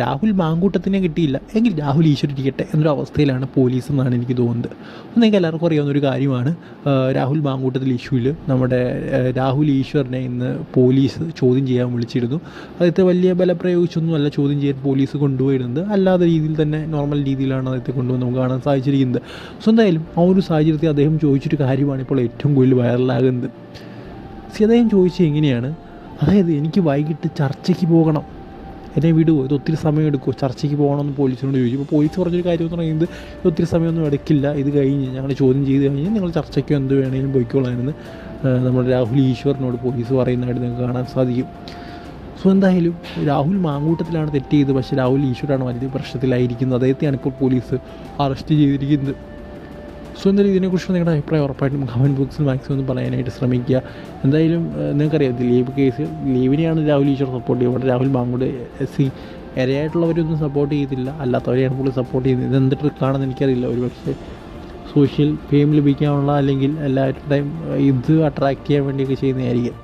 രാഹുൽ മാങ്കൂട്ടത്തിനെ കിട്ടിയില്ല. എങ്കിൽ രാഹുൽ ഈശ്വർ ഇരിക്കട്ടെ എന്നൊരു അവസ്ഥയിലാണ് പോലീസ് എന്നാണ് എനിക്ക് തോന്നുന്നത്. നിങ്ങൾക്ക് എല്ലാവർക്കും അറിയാവുന്ന ഒരു കാര്യമാണ് രാഹുൽ മാങ്കൂട്ടത്തിൽ ഇഷ്യൂവിൽ നമ്മുടെ രാഹുൽ ഈശ്വറിനെ ഇന്ന് പോലീസ് ചോദ്യം ചെയ്യാൻ വിളിച്ചിരുന്നു. അദ്ദേഹത്തെ വലിയ ബലപ്രയോഗിച്ചൊന്നും അല്ല ചോദ്യം ചെയ്യാൻ പോലീസ് കൊണ്ടുപോയിരുന്നത്. അല്ലാത്ത രീതിയിൽ തന്നെ നോർമൽ രീതിയിലാണ് അദ്ദേഹത്തെ കൊണ്ടുവന്ന് നമുക്ക് കാണാൻ സാധിച്ചിരിക്കുന്നത്. സോ എന്തായാലും ആ ഒരു സാഹചര്യത്തിൽ അദ്ദേഹം ചോദിച്ചൊരു കാര്യമാണ് ഇപ്പോൾ ഏറ്റവും കൂടുതൽ വൈറലാകുന്നത് സി അദ്ദേഹം ചോദിച്ചത് എങ്ങനെയാണ്? അതായത് എനിക്ക് വൈകിട്ട് ചർച്ചയ്ക്ക് പോകണം. എന്നെ വിടുമോ ഇത് ഒത്തിരി സമയം എടുക്കുമോ ചർച്ചയ്ക്ക് പോകണമെന്ന് പോലീസിനോട് ചോദിച്ചു. ഇപ്പോൾ പോലീസ് പറഞ്ഞൊരു കാര്യം എന്ന് പറയുന്നത് ഇത് ഒത്തിരി സമയമൊന്നും എടുക്കില്ല. ഇത് കഴിഞ്ഞ് ഞങ്ങൾ ചോദ്യം ചെയ്ത് കഴിഞ്ഞാൽ നിങ്ങൾ ചർച്ചയ്ക്കോ എന്ത് വേണമെങ്കിലും പോയിക്കോളാമെന്ന് നമ്മുടെ രാഹുൽ ഈശ്വറിനോട് പോലീസ് പറയുന്നതായിട്ട് നിങ്ങൾക്ക് കാണാൻ സാധിക്കും. സോ എന്തായാലും രാഹുൽ മാങ്കൂട്ടത്തിലാണ് തെറ്റ് ചെയ്തത്. പക്ഷേ രാഹുൽ ഈശ്വരാണ് വലിയ പ്രശ്നത്തിലായിരിക്കുന്നത്. അദ്ദേഹത്തെയാണ് ഇപ്പോൾ പോലീസ് അറസ്റ്റ് ചെയ്തിരിക്കുന്നത്. സോ എന്തായാലും ഇതിനെക്കുറിച്ച് നിങ്ങളുടെ അഭിപ്രായം ഉറപ്പായിട്ടും കമന്റ് ബോക്സിൽ മാക്സിമം ഒന്ന് പറയാനായിട്ട് ശ്രമിക്കുക. എന്തായാലും നിങ്ങൾക്കറിയാം ലീവ് കേസ് ദിലീപിനെയാണ് രാഹുൽ ഈശ്വർ സപ്പോർട്ട് ചെയ്യുന്നത് രാഹുൽ മാങ്കൂട് എസ് സി ഇരയായിട്ടുള്ളവരൊന്നും സപ്പോർട്ട് ചെയ്തില്ല. അല്ലാത്തവരെയാണ് പുള്ളി സപ്പോർട്ട് ചെയ്യുന്നത്. ഇത് എന്ത് ട്രിക്കാണെന്ന് എനിക്കറിയില്ല. ഒരു പക്ഷേ സോഷ്യൽ ഫെയിം ലഭിക്കാനുള്ള അല്ലെങ്കിൽ എല്ലാവരുടെയും ഇത് അട്രാക്റ്റ് ചെയ്യാൻ വേണ്ടിയൊക്കെ ചെയ്യുന്നതായിരിക്കും.